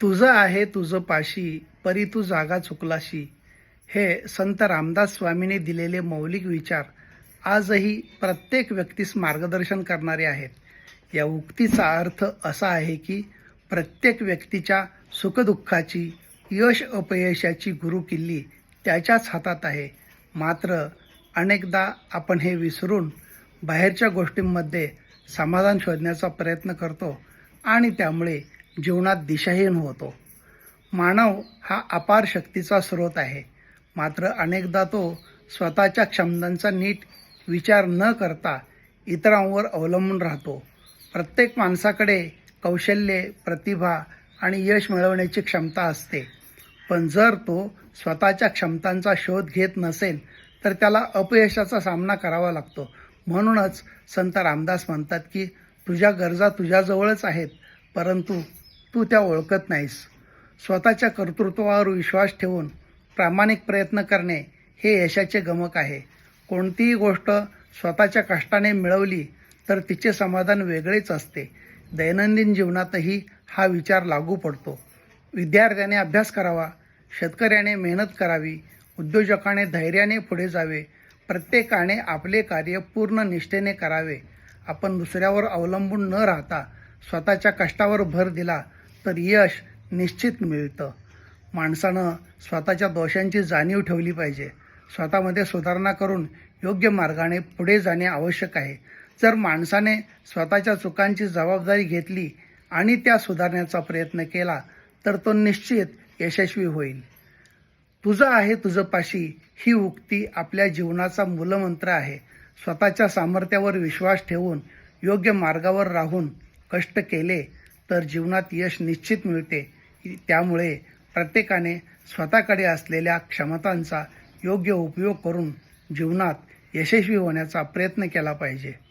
तुझं आहे तुझं पाशी परी तू जागा चुकलाशी. हे संत रामदास स्वामीने दिलेले मौलिक विचार आजही प्रत्येक व्यक्तीस मार्गदर्शन करणारे आहेत. या उक्तीचा अर्थ असा आहे की प्रत्येक व्यक्तीच्या सुखदुःखाची यश अपयशाची गुरुकिल्ली त्याच्याच हातात आहे. मात्र अनेकदा आपण हे विसरून बाहेरच्या गोष्टींमध्ये समाधान शोधण्याचा प्रयत्न करतो आणि त्यामुळे जीवनात दिशाहीन होतो. मानव हा अपार शक्तीचा स्रोत आहे. मात्र अनेकदा तो स्वतःच्या क्षमतांचा नीट विचार न करता इतरांवर अवलंबून राहतो. प्रत्येक माणसाकडे कौशल्ये प्रतिभा आणि यश मिळवण्याची क्षमता असते. पण जर तो स्वतःच्या क्षमतांचा शोध घेत नसेल तर त्याला अपयशाचा सामना करावा लागतो. म्हणूनच संत रामदास म्हणतात की तुझ्या गरजा तुझ्याजवळच आहेत परंतु तू त्या ओळखत नाहीस. स्वतःच्या कर्तृत्वावर विश्वास ठेवून प्रामाणिक प्रयत्न करणे हे यशाचे गमक आहे. कोणतीही गोष्ट स्वतःच्या कष्टाने मिळवली तर तिचे समाधान वेगळेच असते. दैनंदिन जीवनातही हा विचार लागू पडतो. विद्यार्थ्याने अभ्यास करावा शेतकऱ्याने मेहनत करावी उद्योजकाने धैर्याने पुढे जावे प्रत्येकाने आपले कार्य पूर्ण निष्ठेने करावे. आपण दुसऱ्यावर अवलंबून न राहता स्वतःच्या कष्टावर भर दिला तर यश निश्चित मिळतं. माणसानं स्वतःच्या दोषांची जाणीव ठेवली पाहिजे. स्वतःमध्ये सुधारणा करून योग्य मार्गाने पुढे जाणे आवश्यक आहे. जर माणसाने स्वतःच्या चुकांची जबाबदारी घेतली आणि त्या सुधारण्याचा प्रयत्न केला तर तो निश्चित यशस्वी होईल. तुझं आहे तुझं पाशी ही उक्ती आपल्या जीवनाचा मूलमंत्र आहे. स्वतःच्या सामर्थ्यावर विश्वास ठेवून योग्य मार्गावर राहून कष्ट केले तर जीवनात यश निश्चित मिळते. त्यामुळे प्रत्येकाने स्वतःकडे असलेल्या क्षमतांचा योग्य उपयोग करून जीवनात यशस्वी होण्याचा प्रयत्न केला पाहिजे.